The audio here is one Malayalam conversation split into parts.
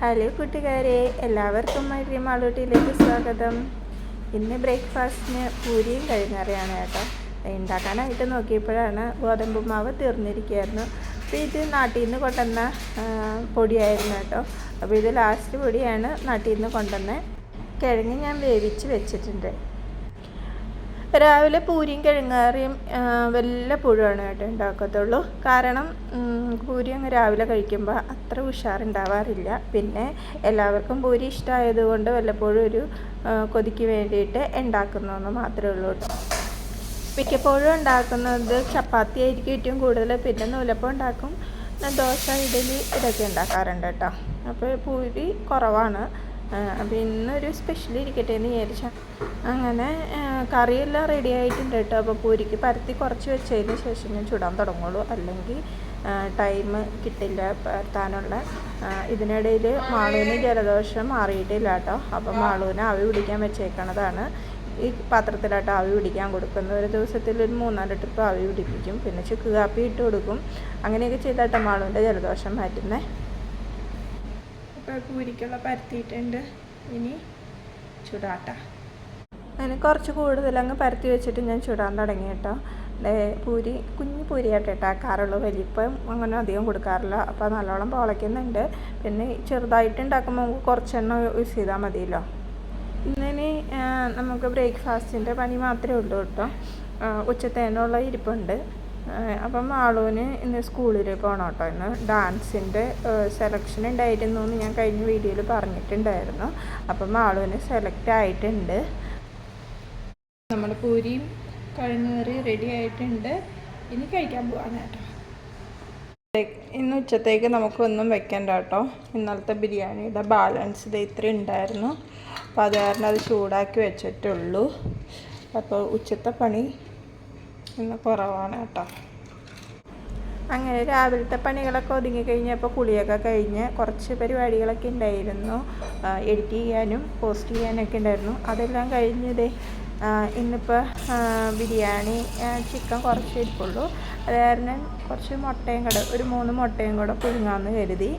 ഹലോ കൂട്ടുകാരെ എല്ലാവർക്കും മഴ മാളൂട്ടിയിലേക്ക് സ്വാഗതം. ഇന്ന് ബ്രേക്ക്ഫാസ്റ്റിന് പൂരിയും കഴിഞ്ഞറിയാണ് കേട്ടോ. ഉണ്ടാക്കാനായിട്ട് നോക്കിയപ്പോഴാണ് ഗോതമ്പ് മാവ് തീർന്നിരിക്കുകയായിരുന്നു. അപ്പോൾ ഇത് നാട്ടിൽ നിന്ന് കൊണ്ടുവന്ന പൊടിയായിരുന്നു കേട്ടോ. അപ്പോൾ ഇത് ലാസ്റ്റ് പൊടിയാണ് നാട്ടിൽ നിന്ന് കൊണ്ടുവന്നത് കിഴങ്ങ് ഞാൻ വേവിച്ച് വെച്ചിട്ടുണ്ട്. രാവിലെ പൂരിയും കിഴങ്ങാറിയും വല്ലപ്പോഴുമാണ് കേട്ടോ ഉണ്ടാക്കത്തുള്ളൂ. കാരണം പൂരി അങ്ങ് രാവിലെ കഴിക്കുമ്പോൾ അത്ര ഉഷാറുണ്ടാവാറില്ല. പിന്നെ എല്ലാവർക്കും പൂരി ഇഷ്ടമായതുകൊണ്ട് വല്ലപ്പോഴും ഒരു കൊതിക്ക് വേണ്ടിയിട്ട് ഉണ്ടാക്കുന്നതെന്ന് മാത്രമേ ഉള്ളൂ കേട്ടോ. മിക്കപ്പോഴും ഉണ്ടാക്കുന്നത് ചപ്പാത്തി ആയിരിക്കും ഏറ്റവും കൂടുതൽ. പിന്നെ നൂലപ്പം ഉണ്ടാക്കും ദോശ ഇഡലി ഇതൊക്കെ ഉണ്ടാക്കാറുണ്ട് കേട്ടോ. അപ്പോൾ പൂരി കുറവാണ്. അപ്പോൾ ഇന്നൊരു സ്പെഷ്യൽ ഇരിക്കട്ടെ എന്ന് വിചാരിച്ച. അങ്ങനെ കറിയെല്ലാം റെഡി ആയിട്ടുണ്ട് കേട്ടോ അപ്പോൾ പൂരിക്ക് പരത്തി കുറച്ച് വെച്ചതിന് ശേഷം ഞാൻ ചുടാൻ തുടങ്ങുള്ളൂ. അല്ലെങ്കിൽ ടൈം കിട്ടില്ല പരത്താനുള്ള. ഇതിനിടയിൽ മാളൂന് ജലദോഷം മാറിയിട്ടില്ല കേട്ടോ അപ്പോൾ മാളൂന് ആവി പിടിക്കാൻ വെച്ചേക്കണതാണ്. ഈ പാത്രത്തിലായിട്ട് ആവി പിടിക്കാൻ കൊടുക്കുന്ന ഒരു ദിവസത്തിൽ ഒരു മൂന്നാൽ ട്രിപ്പ് ആവി പിടിപ്പിക്കും. പിന്നെ ചുക്ക് കാപ്പി ഇട്ട് കൊടുക്കും. അങ്ങനെയൊക്കെ ചെയ്താട്ടോ മാളുവിന്റെ ജലദോഷം മാറ്റുന്നത് പൂരിക്കുള്ള പരത്തിയിട്ടുണ്ട്. ഇനി ചുടാട്ട. അങ്ങനെ കുറച്ച് കൂടുതൽ അങ്ങ് പരത്തി വെച്ചിട്ട് ഞാൻ ചുടാൻ തുടങ്ങി കേട്ടോ. പൂരി കുഞ്ഞു പൂരിയായിട്ട് ഇട്ടാക്കാറുള്ളൂ. വലിപ്പം അങ്ങനെ അധികം കൊടുക്കാറില്ല. അപ്പോൾ നല്ലോണം പൊളയ്ക്കുന്നുണ്ട്. പിന്നെ ചെറുതായിട്ട് ഉണ്ടാക്കുമ്പോൾ നമുക്ക് കുറച്ചെണ്ണം യൂസ് ചെയ്താൽ മതിയല്ലോ. ഇന്നിനി നമുക്ക് ബ്രേക്ക്ഫാസ്റ്റിന്റെ പണി മാത്രമേ ഉള്ളൂ കേട്ടോ. ഉച്ചത്തേനുള്ള ഇരിപ്പുണ്ട്. അപ്പം ആളൂന് ഇന്ന് സ്കൂളിൽ പോകണം കേട്ടോ ഇന്ന് ഡാൻസിന്റെ സെലക്ഷൻ ഉണ്ടായിരുന്നു എന്ന് ഞാൻ കഴിഞ്ഞ വീഡിയോയിൽ പറഞ്ഞിട്ടുണ്ടായിരുന്നു. അപ്പം ആളൂന് സെലക്ട് ആയിട്ടുണ്ട്. നമ്മുടെ പൂരിയും കഴുങ്ങേറി റെഡി ആയിട്ടുണ്ട്. ഇനി കഴിക്കാൻ പോവാണ് കേട്ടോ. ഇന്ന് ഉച്ചത്തേക്ക് നമുക്കൊന്നും വെക്കണ്ട കേട്ടോ. ഇന്നലത്തെ ബിരിയാണിയുടെ ബാലൻസ് ഇത് ഇത്ര ഉണ്ടായിരുന്നു. അപ്പോൾ അത് കാരണം അത് ചൂടാക്കി വെച്ചിട്ടുള്ളൂ. അപ്പോൾ ഉച്ചത്തെ പണി ഇന്ന് കുറവാണ് കേട്ടോ. അങ്ങനെ രാവിലത്തെ പണികളൊക്കെ ഒതുങ്ങി കഴിഞ്ഞപ്പോൾ കുളിയൊക്കെ കഴിഞ്ഞ് കുറച്ച് പരിപാടികളൊക്കെ ഉണ്ടായിരുന്നു. എഡിറ്റ് ചെയ്യാനും പോസ്റ്റ് ചെയ്യാനൊക്കെ ഉണ്ടായിരുന്നു. അതെല്ലാം കഴിഞ്ഞതേ ഇന്നിപ്പോൾ ബിരിയാണി ചിക്കൻ കുറച്ച് ഇരിപ്പുള്ളൂ. അത് കാരണം കുറച്ച് മുട്ടയും കൂടെ ഒരു മൂന്ന് മുട്ടയും കൂടെ പുഴുങ്ങാമെന്ന് കരുതി.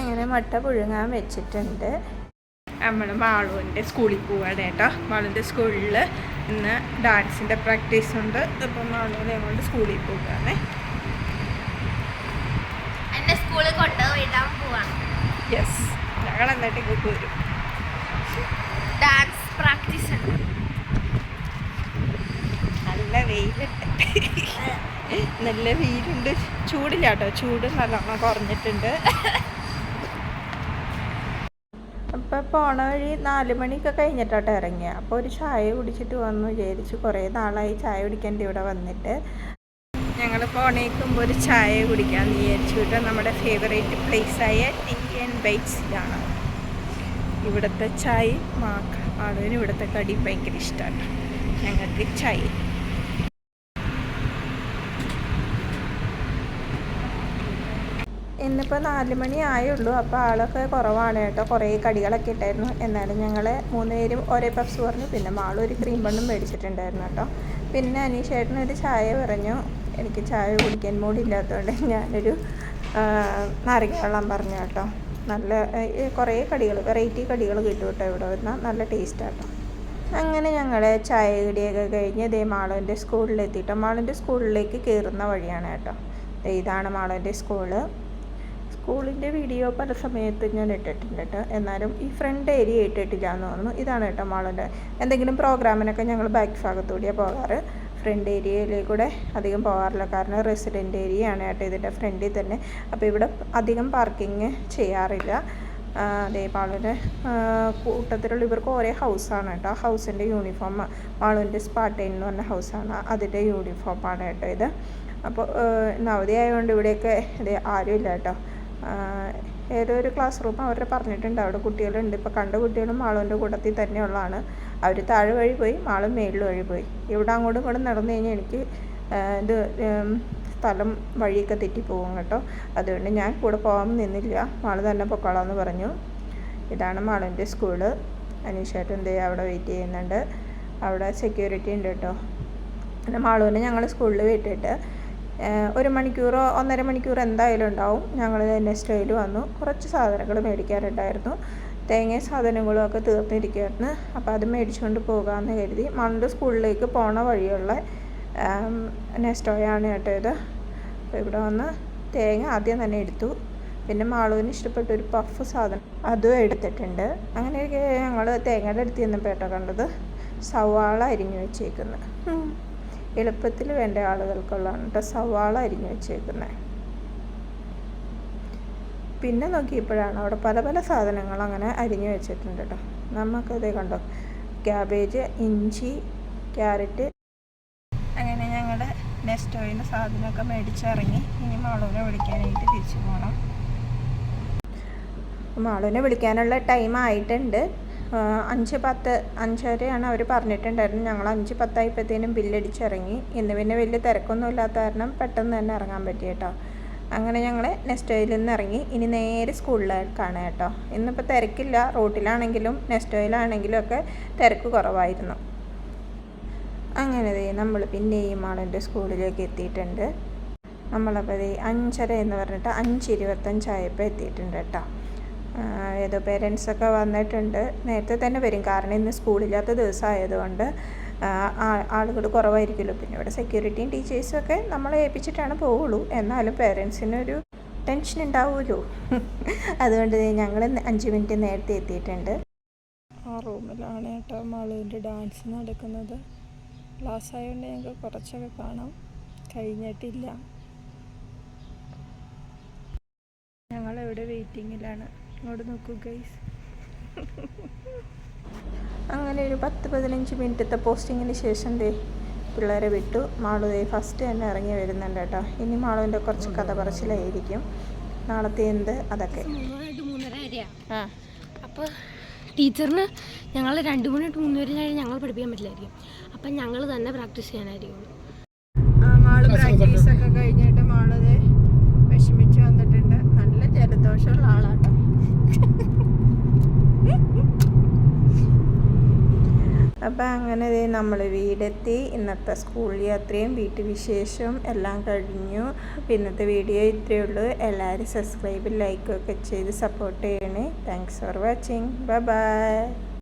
അങ്ങനെ മുട്ട പുഴുങ്ങാൻ വെച്ചിട്ടുണ്ട്. നമ്മൾ മാളുവിന്റെ സ്കൂളിൽ പോവാണ് കേട്ടോ. മാളുവിന്റെ സ്കൂളിൽ ഇന്ന് ഡാൻസിന്റെ പ്രാക്ടീസ് ഉണ്ട്. അപ്പം മാളുവിനെ കൊണ്ട് സ്കൂളിൽ പോവുകയാണേ എന്നെ സ്കൂളിൽ കൊണ്ടുപോയിടാൻ പോവാണ് യെസ് ഞങ്ങൾ എന്നിട്ട് ഇങ്ങോട്ട് വരും. ഡാൻസ് പ്രാക്ടീസ് ഉണ്ട്. നല്ല വെയിലുണ്ട്. നല്ല വെയിലുണ്ട്. ചൂടില്ല കേട്ടോ. ചൂട് നല്ലോണം കുറഞ്ഞിട്ടുണ്ട് അപ്പോൾ പോണ വഴി നാല് മണിയൊക്കെ കഴിഞ്ഞിട്ടോട്ട് ഇറങ്ങിയ. അപ്പോൾ ഒരു ചായ കുടിച്ചിട്ട് വന്നു. വിചാരിച്ചു കുറേ നാളായി ചായ കുടിക്കേണ്ട ഇവിടെ വന്നിട്ട്. ഞങ്ങൾ പോണേക്കുമ്പോൾ ഒരു ചായ കുടിക്കാമെന്ന് വിചാരിച്ചു. കേട്ടോ നമ്മുടെ ഫേവറേറ്റ് പ്ലേസായ ടീ ആൻഡ് ബൈറ്റ്സിലാണ് ഇവിടുത്തെ ചായ മാക്ക ആളുവിന് ഇവിടുത്തെ കടി ഭയങ്കര ഇഷ്ടമാണ് ഞങ്ങൾക്ക് ചായ. ഇന്നിപ്പോൾ നാല് മണി ആയുള്ളൂ. അപ്പോൾ ആളൊക്കെ കുറവാണ് കേട്ടോ. കുറേ കടികളൊക്കെ ഇട്ടായിരുന്നു. എന്നാലും ഞങ്ങൾ മൂന്ന് പേരും ഒരേ പഫ്സ് പറഞ്ഞു പിന്നെ മാളും ഒരു ക്രീം ബണ്ണും മേടിച്ചിട്ടുണ്ടായിരുന്നു കേട്ടോ. പിന്നെ അനീഷേട്ടൻ ഒരു ചായ പറഞ്ഞു. എനിക്ക് ചായ കുടിക്കാൻ മൂടില്ലാത്തതുകൊണ്ട് ഞാനൊരു നാരങ്ങവെള്ളം നാരങ്ങ വെള്ളം പറഞ്ഞു കേട്ടോ. നല്ല കുറേ കടികൾ വെറൈറ്റി കടികൾ കിട്ടും കേട്ടോ ഇവിടെ വന്നാൽ നല്ല ടേസ്റ്റാട്ടോ അങ്ങനെ ഞങ്ങൾ ചായ കടിയൊക്കെ കഴിഞ്ഞ് ഇതേ മാളുവിന്റെ സ്കൂളിലെത്തിയിട്ടോ മാളുവിന്റെ സ്കൂളിലേക്ക് കയറുന്ന വഴിയാണ് കേട്ടോ. ഇതാണ് മാളുവിന്റെ സ്കൂൾ സ്കൂളിന്റെ വീഡിയോ പല സമയത്ത് ഞാൻ ഇട്ടിട്ടുണ്ട് കേട്ടോ. എന്നാലും ഈ ഫ്രണ്ട് ഏരിയ ഇട്ടിട്ടില്ല എന്ന് തോന്നുന്നു. ഇതാണ് കേട്ടോ മാളിന്റെ എന്തെങ്കിലും പ്രോഗ്രാമിനൊക്കെ ഞങ്ങൾ ബാക്ക് ഭാഗത്തൂടിയാണ് പോകാറ്. ഫ്രണ്ട് ഏരിയയിൽ കൂടെ അധികം പോകാറില്ല. കാരണം റെസിഡന്റ് ഏരിയ ആണ് കേട്ടോ ഇതിന്റെ ഫ്രണ്ടിൽ തന്നെ. അപ്പോൾ ഇവിടെ അധികം പാർക്കിങ് ചെയ്യാറില്ല. അതേ മാളുടെ കൂട്ടത്തിലുള്ള ഇവർക്ക് ഒരേ ഹൗസാണ് കേട്ടോ. ഹൗസിന്റെ യൂണിഫോം മാളുവിന്റെ സ്പാർട്ടൈൻ എന്ന് പറഞ്ഞ ഹൗസാണ്. അതിന്റെ യൂണിഫോമാണ് കേട്ടോ ഇത്. അപ്പോൾ ഇന്ന് ആയതുകൊണ്ട് ഇവിടെയൊക്കെ ഇത് ആരുമില്ല കേട്ടോ. ഏതോ ഒരു ക്ലാസ് റൂം അവർ പറഞ്ഞിട്ടുണ്ട്. അവിടെ കുട്ടികളുണ്ട്. ഇപ്പോൾ കണ്ട കുട്ടികളും മാളുവിന്റെ കൂട്ടത്തിൽ തന്നെയുള്ളതാണ്. അവർ താഴെ വഴി പോയി മാളും മേളിൽ വഴി പോയി. ഇവിടെ അങ്ങോട്ടും ഇങ്ങോട്ടും നടന്നു കഴിഞ്ഞാൽ എനിക്ക് ഇത് സ്ഥലം വഴിയൊക്കെ തെറ്റിപ്പോകും കേട്ടോ. അതുകൊണ്ട് ഞാൻ കൂടെ പോകാൻ നിന്നില്ല. മാൾ തന്നെ പൊക്കോളാമെന്ന് പറഞ്ഞു. ഇതാണ് മാളുവിന്റെ സ്കൂൾ അനീഷേട്ടൻ ദേ അവിടെ വെയിറ്റ് ചെയ്യുന്നുണ്ട്. അവിടെ സെക്യൂരിറ്റി ഉണ്ട് കേട്ടോ. പിന്നെ മാളുവിനെ ഞങ്ങൾ സ്കൂളിൽ വിട്ടിട്ട് ഒരു മണിക്കൂറോ ഒന്നര മണിക്കൂർ എന്തായാലും ഉണ്ടാവും. ഞങ്ങൾ നെക്സ്റ്റോയിൽ വന്നു. കുറച്ച് സാധനങ്ങൾ മേടിക്കാനുണ്ടായിരുന്നു. തേങ്ങയും സാധനങ്ങളും ഒക്കെ തീർന്നിരിക്കുകയായിരുന്നു. അപ്പോൾ അത് മേടിച്ചുകൊണ്ട് പോകാമെന്ന് കരുതി. മണ്ട് സ്കൂളിലേക്ക് പോണ വഴിയുള്ള നെസ്റ്റോയാണ് കേട്ടോ ഇത്. അപ്പോൾ ഇവിടെ വന്ന് തേങ്ങ ആദ്യം തന്നെ എടുത്തു. പിന്നെ മാളുവിന് ഇഷ്ടപ്പെട്ട ഒരു പഫ് സാധനം അതും എടുത്തിട്ടുണ്ട്. അങ്ങനെയൊക്കെ ഞങ്ങൾ തേങ്ങയുടെ അടുത്ത് ചെന്നപ്പോൾ കേട്ടോ കണ്ടത്. സവാള അരിഞ്ഞു വെച്ചേക്കുന്നത്. എളുപ്പത്തിൽ വേണ്ട ആളുകൾക്കുള്ളതാണ് കേട്ടോ സവാള അരിഞ്ഞു വെച്ചേക്കുന്നത് പിന്നെ നോക്കിയപ്പോഴാണ് അവിടെ പല പല സാധനങ്ങൾ അങ്ങനെ അരിഞ്ഞു വെച്ചിട്ടുണ്ട് കേട്ടോ നമുക്കതേ കണ്ടോ? ക്യാബേജ് ഇഞ്ചി ക്യാരറ്റ്. അങ്ങനെ ഞങ്ങൾ ഓയിൽ സാധനമൊക്കെ മേടിച്ചിറങ്ങി. ഇനി മാളൂനെ വിളിക്കാനായിട്ട് തിരിച്ചു പോകണം മാളൂനെ വിളിക്കാനുള്ള ടൈം ആയിട്ടുണ്ട് അഞ്ച് പത്ത് അഞ്ചരയാണ് അവർ പറഞ്ഞിട്ടുണ്ടായിരുന്നു ഞങ്ങൾ അഞ്ച് പത്തായപ്പോഴത്തേനും ബില്ലടിച്ചിറങ്ങി. ഇന്ന് പിന്നെ വലിയ തിരക്കൊന്നും ഇല്ലാത്ത കാരണം പെട്ടെന്ന് തന്നെ ഇറങ്ങാൻ പറ്റി കേട്ടോ. അങ്ങനെ ഞങ്ങൾ നെസ്റ്റോയിൽ നിന്ന് ഇറങ്ങി. ഇനി നേരെ സ്കൂളിലേക്കാണ് കേട്ടോ. ഇന്നിപ്പോൾ തിരക്കില്ല. റോട്ടിലാണെങ്കിലും നെസ്റ്റോയിലാണെങ്കിലും ഒക്കെ തിരക്ക് കുറവായിരുന്നു. അങ്ങനെ നമ്മൾ പിന്നെയും ആളിന്റെ സ്കൂളിലേക്ക് എത്തിയിട്ടുണ്ട്. നമ്മളപ്പോൾ അഞ്ചര എന്ന് പറഞ്ഞിട്ട് അഞ്ച് ഇരുപത്തഞ്ചായപ്പോൾ എത്തിയിട്ടുണ്ട് കേട്ടോ. ഏതോ പേരൻസൊക്കെ വന്നിട്ടുണ്ട്. നേരത്തെ തന്നെ വരും. കാരണം ഇന്ന് സ്കൂളില്ലാത്ത ദിവസമായതുകൊണ്ട് ആളുകൾ കുറവായിരിക്കുമല്ലോ. പിന്നെ ഇവിടെ സെക്യൂരിറ്റിയും ടീച്ചേഴ്സും ഒക്കെ നമ്മളെ ഏൽപ്പിച്ചിട്ടാണ് പോവുള്ളൂ. എന്നാലും പേരൻസിനൊരു ടെൻഷൻ ഉണ്ടാവുമല്ലോ. അതുകൊണ്ട് ഞങ്ങൾ അഞ്ച് മിനിറ്റ് നേരത്തെ എത്തിയിട്ടുണ്ട്. ആ റൂമിലാണ് കേട്ടോ മാളുവിന്റെ ഡാൻസ് നടക്കുന്നത്. ക്ലാസ് ആയതുകൊണ്ട് ഞങ്ങൾക്ക് കുറച്ചൊക്കെ കാണാം. കഴിഞ്ഞിട്ടില്ല. ഞങ്ങളിവിടെ വെയിറ്റിങ്ങിലാണ് ഇങ്ങോട്ട് നോക്കൂ ഗൈസ് അങ്ങനെ ഒരു പത്ത് പതിനഞ്ച് മിനിറ്റത്തെ പോസ്റ്റിങ്ങിന് ശേഷം ദേ പിള്ളേരെ വിട്ടു. മാളു ദേ ഫസ്റ്റ് തന്നെ ഇറങ്ങി വരുന്നുണ്ട് കേട്ടോ. ഇനി മാളുവിന്റെ കുറച്ച് കഥ പറച്ചിലായിരിക്കും. നാളത്തെ എന്ത്? അതൊക്കെ. ആ. അപ്പോൾ ടീച്ചറിന് ഞങ്ങൾ രണ്ട് മണി തൊട്ട് മൂന്ന് വരെ ഞങ്ങൾ പഠിപ്പിക്കാൻ പറ്റില്ലായിരിക്കും. അപ്പം ഞങ്ങൾ തന്നെ പ്രാക്ടീസ് ചെയ്യാനായിരിക്കും. മാൾ പ്രാക്ടീസ് ഒക്കെ കഴിഞ്ഞിട്ട് മാൾ ദേ വിഷമിച്ച് വന്നിട്ടുണ്ട്. നല്ല ജലദോഷമുള്ള ആളാട്ടോ. അപ്പം അങ്ങനെ നമ്മൾ വീടെത്തി. ഇന്നത്തെ സ്കൂൾ യാത്രയും വീട്ടു വിശേഷവും എല്ലാം കഴിഞ്ഞു. ഇന്നത്തെ വീഡിയോ ഇത്രയേ ഉള്ളൂ. എല്ലാവരും സബ്സ്ക്രൈബ് ലൈക്കൊക്കെ ചെയ്ത് സപ്പോർട്ട് ചെയ്യണേ. Thanks for watching bye bye